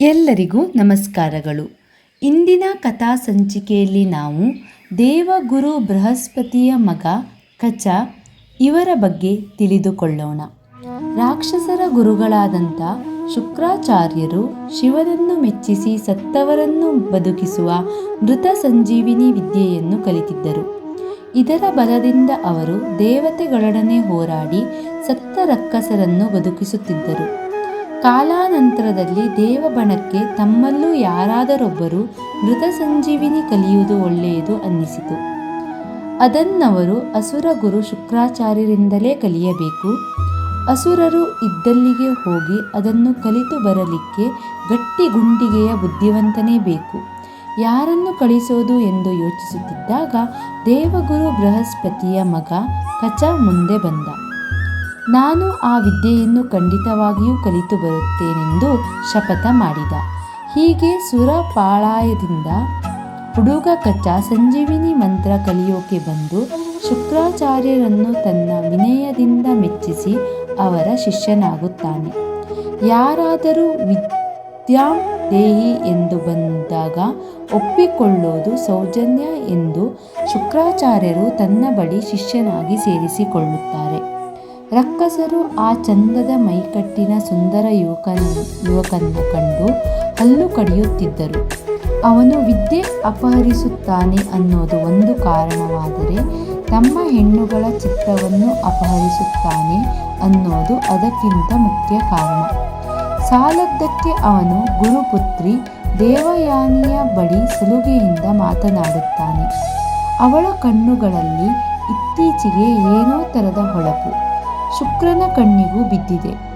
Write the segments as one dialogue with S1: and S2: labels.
S1: ಎಲ್ಲರಿಗೂ ನಮಸ್ಕಾರಗಳು. ಇಂದಿನ ಕಥಾ ಸಂಚಿಕೆಯಲ್ಲಿ ನಾವು ದೇವಗುರು ಬೃಹಸ್ಪತಿಯ ಮಗ ಕಚ ಇವರ ಬಗ್ಗೆ ತಿಳಿದುಕೊಳ್ಳೋಣ. ರಾಕ್ಷಸರ ಗುರುಗಳಾದಂಥ ಶುಕ್ರಾಚಾರ್ಯರು ಶಿವನನ್ನು ಮೆಚ್ಚಿಸಿ ಸತ್ತವರನ್ನು ಬದುಕಿಸುವ ಮೃತ ಸಂಜೀವಿನಿ ವಿದ್ಯೆಯನ್ನು ಕಲಿತಿದ್ದರು. ಇದರ ಬಲದಿಂದ ಅವರು ದೇವತೆಗಳೊಡನೆ ಹೋರಾಡಿ ಸತ್ತ ರಕ್ಕಸರನ್ನು ಬದುಕಿಸುತ್ತಿದ್ದರು. ಕಾಲಾನಂತರದಲ್ಲಿ ದೇವಬಣಕ್ಕೆ ತಮ್ಮಲ್ಲೂ ಯಾರಾದರೊಬ್ಬರು ಮೃತ ಸಂಜೀವಿನಿ ಕಲಿಯುವುದು ಒಳ್ಳೆಯದು ಅನ್ನಿಸಿತು. ಅದನ್ನವರು ಅಸುರ ಗುರು ಶುಕ್ರಾಚಾರ್ಯರಿಂದಲೇ ಕಲಿಯಬೇಕು. ಅಸುರರು ಇದ್ದಲ್ಲಿಗೆ ಹೋಗಿ ಅದನ್ನು ಕಲಿತು ಬರಲಿಕ್ಕೆ ಗಟ್ಟಿ ಗುಂಡಿಗೆಯ ಬುದ್ಧಿವಂತನೇ ಬೇಕು. ಯಾರನ್ನು ಕಳಿಸೋದು ಎಂದು ಯೋಚಿಸುತ್ತಿದ್ದಾಗ ದೇವಗುರು ಬೃಹಸ್ಪತಿಯ ಮಗ ಕಚ ಮುಂದೆ ಬಂದ. ನಾನು ಆ ವಿದ್ಯೆಯನ್ನು ಖಂಡಿತವಾಗಿಯೂ ಕಲಿತು ಬರುತ್ತೇನೆಂದು ಶಪಥ ಮಾಡಿದ. ಹೀಗೆ ಸುರಪಾಳಾಯದಿಂದ ಹುಡುಗ ಕಚ್ಚ ಸಂಜೀವಿನಿ ಮಂತ್ರ ಕಲಿಯೋಕೆ ಬಂದು ಶುಕ್ರಾಚಾರ್ಯರನ್ನು ತನ್ನ ವಿನಯದಿಂದ ಮೆಚ್ಚಿಸಿ ಅವರ ಶಿಷ್ಯನಾಗುತ್ತಾನೆ. ಯಾರಾದರೂ ವಿದ್ಯಾಂ ದೇಹಿ ಎಂದು ಬಂದಾಗ ಒಪ್ಪಿಕೊಳ್ಳೋದು ಸೌಜನ್ಯ ಎಂದು ಶುಕ್ರಾಚಾರ್ಯರು ತನ್ನ ಬಳಿ ಶಿಷ್ಯನಾಗಿ ಸೇರಿಸಿಕೊಳ್ಳುತ್ತಾರೆ. ರಕ್ಕಸರು ಆ ಚಂದದ ಮೈಕಟ್ಟಿನ ಸುಂದರ ಯುವಕನ ಯುವಕನ್ನು ಕಂಡು ಹಲ್ಲು ಕಡಿಯುತ್ತಿದ್ದರು. ಅವನು ವಿದ್ಯೆ ಅಪಹರಿಸುತ್ತಾನೆ ಅನ್ನೋದು ಒಂದು ಕಾರಣವಾದರೆ ತಮ್ಮ ಹೆಣ್ಣುಗಳ ಚಿತ್ತವನ್ನು ಅಪಹರಿಸುತ್ತಾನೆ ಅನ್ನೋದು ಅದಕ್ಕಿಂತ ಮುಖ್ಯ ಕಾರಣ. ಸಾಲದ್ದಕ್ಕೆ ಅವನು ಗುರುಪುತ್ರಿ ದೇವಯಾನಿಯ ಬಳಿ ಸುಲುಗೆಯಿಂದ ಮಾತನಾಡುತ್ತಾನೆ. ಅವಳ ಕಣ್ಣುಗಳಲ್ಲಿ ಇತ್ತೀಚೆಗೆ ಏನೋ ಥರದ ಹೊಳಪು. ಶುಕ್ರನ ಕಣ್ಣಿಗೂ ಬಿದ್ದಿದೆ.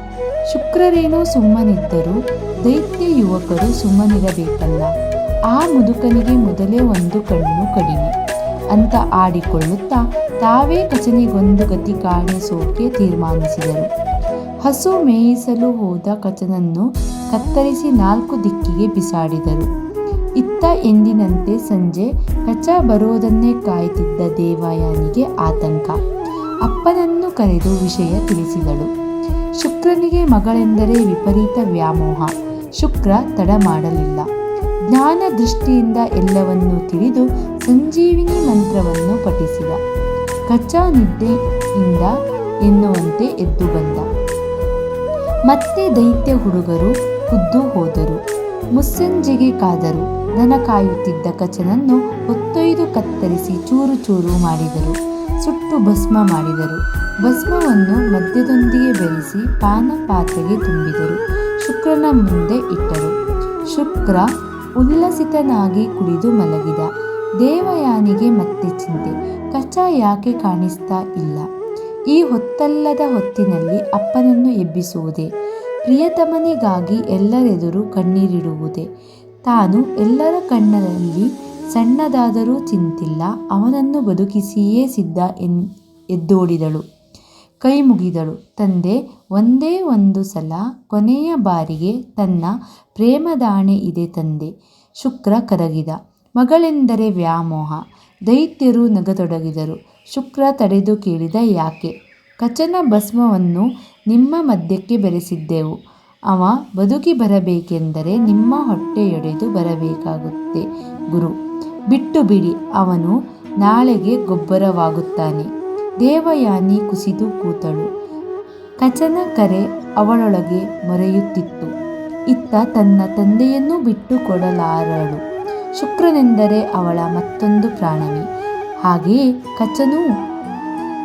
S1: ಶುಕ್ರರೇನೋ ಸುಮ್ಮನಿದ್ದರೂ ದೈತ್ಯ ಯುವಕರು ಸುಮ್ಮನಿರಬೇಕಲ್ಲ. ಆ ಮುದುಕನಿಗೆ ಮೊದಲೇ ಒಂದು ಕಣ್ಣು ಕಡಿಮೆ. ಅಂತ ಆಡಿಕೊಳ್ಳುತ್ತಾ ತಾವೇ ಕಚನಿಗೊಂದು ಗತಿ ಕಾಣಿಸೋಕೆ ತೀರ್ಮಾನಿಸಿದರು. ಹಸು ಮೇಯಿಸಲು ಹೋದ ಕಚನನ್ನು ಕತ್ತರಿಸಿ ನಾಲ್ಕು ದಿಕ್ಕಿಗೆ ಬಿಸಾಡಿದರು. ಇತ್ತ ಎಂದಿನಂತೆ ಸಂಜೆ ಕಚ ಬರೋದನ್ನೇ ಕಾಯ್ತಿದ್ದ ದೇವಯಾನಿಗೆ ಆತಂಕ. ಅಪ್ಪನನ್ನು ಕರೆದು ವಿಷಯ ತಿಳಿಸಿದಳು. ಶುಕ್ರನಿಗೆ ಮಗಳೆಂದರೆ ವಿಪರೀತ ವ್ಯಾಮೋಹ. ಶುಕ್ರ ತಡ ಮಾಡಲಿಲ್ಲ. ಜ್ಞಾನ ದೃಷ್ಟಿಯಿಂದ ಎಲ್ಲವನ್ನೂ ತಿಳಿದು ಸಂಜೀವಿನಿ ಮಂತ್ರವನ್ನು ಪಠಿಸಿದ. ಕಚ್ಚಾ ನಿದ್ದೆಯಿಂದ ಎನ್ನುವಂತೆ ಎದ್ದು ಬಂದ. ಮತ್ತೆ ದೈತ್ಯ ಹುಡುಗರು ಖುದ್ದು ಹೋದರು. ಮುಸ್ಸಂಜೆಗೆ ಕಾದರು. ದನ ಕಾಯುತ್ತಿದ್ದ ಕಚನನ್ನು ಹೊತ್ತೊಯ್ದು ಕತ್ತರಿಸಿ ಚೂರು ಚೂರು ಮಾಡಿದರು. ಸುಟ್ಟು ಭಸ್ಮ ಮಾಡಿದರು. ಭಸ್ಮವನ್ನು ಮದ್ಯದೊಂದಿಗೆ ಬೆರೆಸಿ ಪಾನ ಪಾತ್ರೆಗೆ ತುಂಬಿದರು. ಶುಕ್ರನ ಮುಂದೆ ಇಟ್ಟರು. ಶುಕ್ರ ಉಲ್ಲಸಿತನಾಗಿ ಕುಡಿದು ಮಲಗಿದ. ದೇವಯಾನಿಗೆ ಮತ್ತೆ ಚಿಂತೆ. ಕಚ್ಚಾ ಯಾಕೆ ಕಾಣಿಸ್ತಾ ಇಲ್ಲ? ಈ ಹೊತ್ತಲ್ಲದ ಹೊತ್ತಿನಲ್ಲಿ ಅಪ್ಪನನ್ನು ಎಬ್ಬಿಸುವುದೇ? ಪ್ರಿಯತಮನಿಗಾಗಿ ಎಲ್ಲರೆದುರು ಕಣ್ಣೀರಿಡುವುದೇ? ತಾನು ಎಲ್ಲರ ಕಣ್ಣಲ್ಲಿ ಸಣ್ಣದಾದರೂ ಚಿಂತಿಲ್ಲ, ಅವನನ್ನು ಬದುಕಿಸಿಯೇ ಸಿದ್ಧ ಎನ್, ಎದ್ದೋಡಿದಳು. ಕೈ ಮುಗಿದಳು. ತಂದೆ, ಒಂದೇ ಒಂದು ಸಲ ಕೊನೆಯ ಬಾರಿಗೆ ತನ್ನ ಪ್ರೇಮದಾಣೆ ಇದೆ ತಂದೆ. ಶುಕ್ರ ಕರಗಿದ. ಮಗಳೆಂದರೆ ವ್ಯಾಮೋಹ. ದೈತ್ಯರು ನಗತೊಡಗಿದರು. ಶುಕ್ರ ತಡೆದು ಕೇಳಿದ ಯಾಕೆ? ಕಚನ ಭಸ್ಮವನ್ನು ನಿಮ್ಮ ಮಧ್ಯಕ್ಕೆ ಬೆರೆಸಿದ್ದೆವು. ಅವ ಬದುಕಿ ಬರಬೇಕೆಂದರೆ ನಿಮ್ಮ ಹೊಟ್ಟೆಯೊಡೆದು ಬರಬೇಕಾಗುತ್ತೆ, ಗುರು. ಬಿಟ್ಟು ಬಿಡಿ, ಅವನು ನಾಳೆಗೆ ಗೊಬ್ಬರವಾಗುತ್ತಾನೆ. ದೇವಯಾನಿ ಕುಸಿದು ಕೂತಳು. ಕಚನ ಕರೆ ಅವಳೊಳಗೆ ಮೊರೆಯುತ್ತಿತ್ತು. ಇತ್ತ ತನ್ನ ತಂದೆಯನ್ನೂ ಬಿಟ್ಟು ಕೊಡಲಾರಳು. ಶುಕ್ರನೆಂದರೆ ಅವಳ ಮತ್ತೊಂದು ಪ್ರಾಣವೇ. ಹಾಗೆಯೇ ಕಚನೂ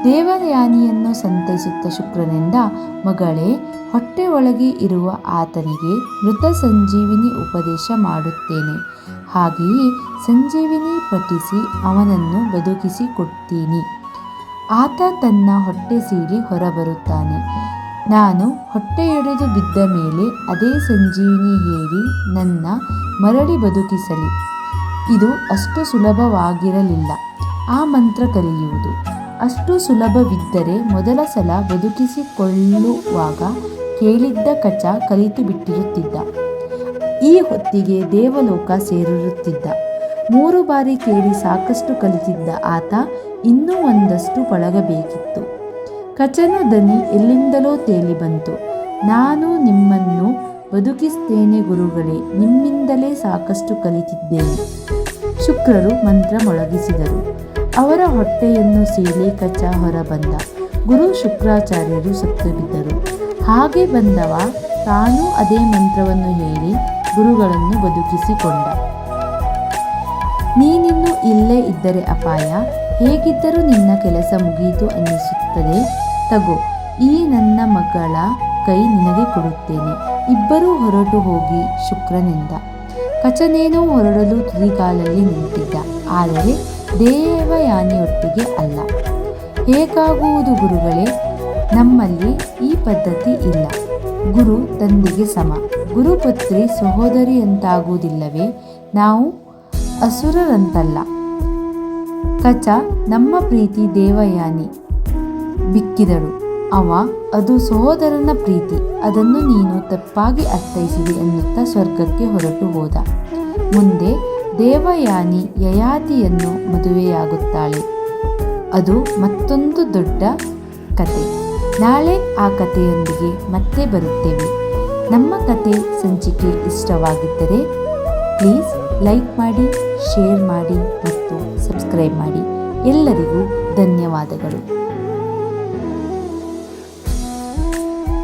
S1: ದೇವಯಾನಿಯನ್ನು ಸಂತೈಸುತ್ತ ಶುಕ್ರನಿಂದ, ಮಗಳೇ ಹೊಟ್ಟೆ ಒಳಗೆ ಇರುವ ಆತನಿಗೆ ಮೃತ ಸಂಜೀವಿನಿ ಉಪದೇಶ ಮಾಡುತ್ತೇನೆ. ಹಾಗೆಯೇ ಸಂಜೀವಿನಿ ಪಠಿಸಿ ಅವನನ್ನು ಬದುಕಿಸಿ ಕೊಡ್ತೀನಿ ಆತ ತನ್ನ ಹೊಟ್ಟೆ ಸೀಳಿ ಹೊರಬರುತ್ತಾನೆ. ನಾನು ಹೊಟ್ಟೆಯೊಡೆದು ಬಿದ್ದ ಮೇಲೆ ಅದೇ ಸಂಜೀವಿನಿ ಹೇಳಿ ನನ್ನ ಮರಳಿ ಬದುಕಿಸಲಿ. ಇದು ಅಷ್ಟು ಸುಲಭವಾಗಿರಲಿಲ್ಲ. ಆ ಮಂತ್ರ ಕಲಿಯುವುದು. ಅಷ್ಟು ಸುಲಭವಿದ್ದರೆ ಮೊದಲ ಸಲ ಬದುಕಿಸಿಕೊಳ್ಳುವಾಗ ಕೇಳಿದ್ದ ಕಚ ಕಲಿತು ಬಿಟ್ಟಿರುತ್ತಿದ್ದ. ಈ ಹೊತ್ತಿಗೆ ದೇವಲೋಕ ಸೇರಿರುತ್ತಿದ್ದ. ಮೂರು ಬಾರಿ ಕೇಳಿ ಸಾಕಷ್ಟು ಕಲಿತಿದ್ದ ಆತ ಇನ್ನೂ ಒಂದಷ್ಟು ಪಳಗಬೇಕಿತ್ತು. ಕಚನ ದನಿ ಎಲ್ಲಿಂದಲೋ ತೇಲಿ ಬಂತು. ನಾನು ನಿಮ್ಮನ್ನು ಬದುಕಿಸ್ತೇನೆ ಗುರುಗಳೇ, ನಿಮ್ಮಿಂದಲೇ ಸಾಕಷ್ಟು ಕಲಿತಿದ್ದೇನೆ, ಶುಕ್ರರು ಮಂತ್ರ ಮೊಳಗಿಸಿದರು. ಅವರ ಹೊಟ್ಟೆಯನ್ನು ಸೀಳಿ ಕಚ್ಚ ಹೊರಬಂದ. ಗುರು ಶುಕ್ರಾಚಾರ್ಯರು ಸತ್ತು ಬಿದ್ದರು. ಹಾಗೆ ಬಂದವ ತಾನೂ ಅದೇ ಮಂತ್ರವನ್ನು ಹೇಳಿ ಗುರುಗಳನ್ನು ಬದುಕಿಸಿಕೊಂಡ. ನೀನಿನ್ನು ಇಲ್ಲೇ ಇದ್ದರೆ ಅಪಾಯ. ಹೇಗಿದ್ದರೂ ನಿನ್ನ ಕೆಲಸ ಮುಗಿಯಿತು ಅನ್ನಿಸುತ್ತದೆ. ತಗೋ, ಈ ನನ್ನ ಮಗಳ ಕೈ ನಿನಗೆ ಕೊಡುತ್ತೇನೆ. ಇಬ್ಬರೂ ಹೊರಟು ಹೋಗಿ ಶುಕ್ರನಿಂದ. ಕಚನೇನೋ ಹೊರಡಲು ತುದಿಗಾಲಲ್ಲಿ ನಿಂತಿದ್ದ. ಆದರೆ ದೇವಯಾನಿಯೊಟ್ಟಿಗೆ ಅಲ್ಲ. ಹೇಗಾಗುವುದು ಗುರುಗಳೇ? ನಮ್ಮಲ್ಲಿ ಈ ಪದ್ಧತಿ ಇಲ್ಲ. ಗುರು ತಂದೆಗೆ ಸಮ. ಗುರುಪತ್ರಿ ಸಹೋದರಿಯಂತಾಗುವುದಿಲ್ಲವೇ ನಾವು ಅಸುರರಂತಲ್ಲ. ಕಚ ನಮ್ಮ ಪ್ರೀತಿ ದೇವಯಾನಿ ಬಿಕ್ಕಿದಳು. ಅವ, ಅದು ಸಹೋದರನ ಪ್ರೀತಿ. ಅದನ್ನು ನೀನು ತಪ್ಪಾಗಿ ಅರ್ಥೈಸಿದೆ ಎನ್ನುತ್ತಾ ಸ್ವರ್ಗಕ್ಕೆ ಹೊರಟು ಹೋದ. ಮುಂದೆ ದೇವಯಾನಿ ಯಯಾತಿಯನ್ನು ಮದುವೆಯಾಗುತ್ತಾಳೆ. ಅದು ಮತ್ತೊಂದು ದೊಡ್ಡ ಕತೆ. ನಾಳೆ ಆ ಕಥೆಯೊಂದಿಗೆ ಮತ್ತೆ ಬರುತ್ತೇವೆ. ನಮ್ಮ ಕತೆ ಸಂಚಿಕೆ ಇಷ್ಟವಾಗಿದ್ದರೆ ಪ್ಲೀಸ್ ಲೈಕ್ ಮಾಡಿ, ಶೇರ್ ಮಾಡಿ ಮತ್ತು ಸಬ್ಸ್ಕ್ರೈಬ್ ಮಾಡಿ. ಎಲ್ಲರಿಗೂ ಧನ್ಯವಾದಗಳು.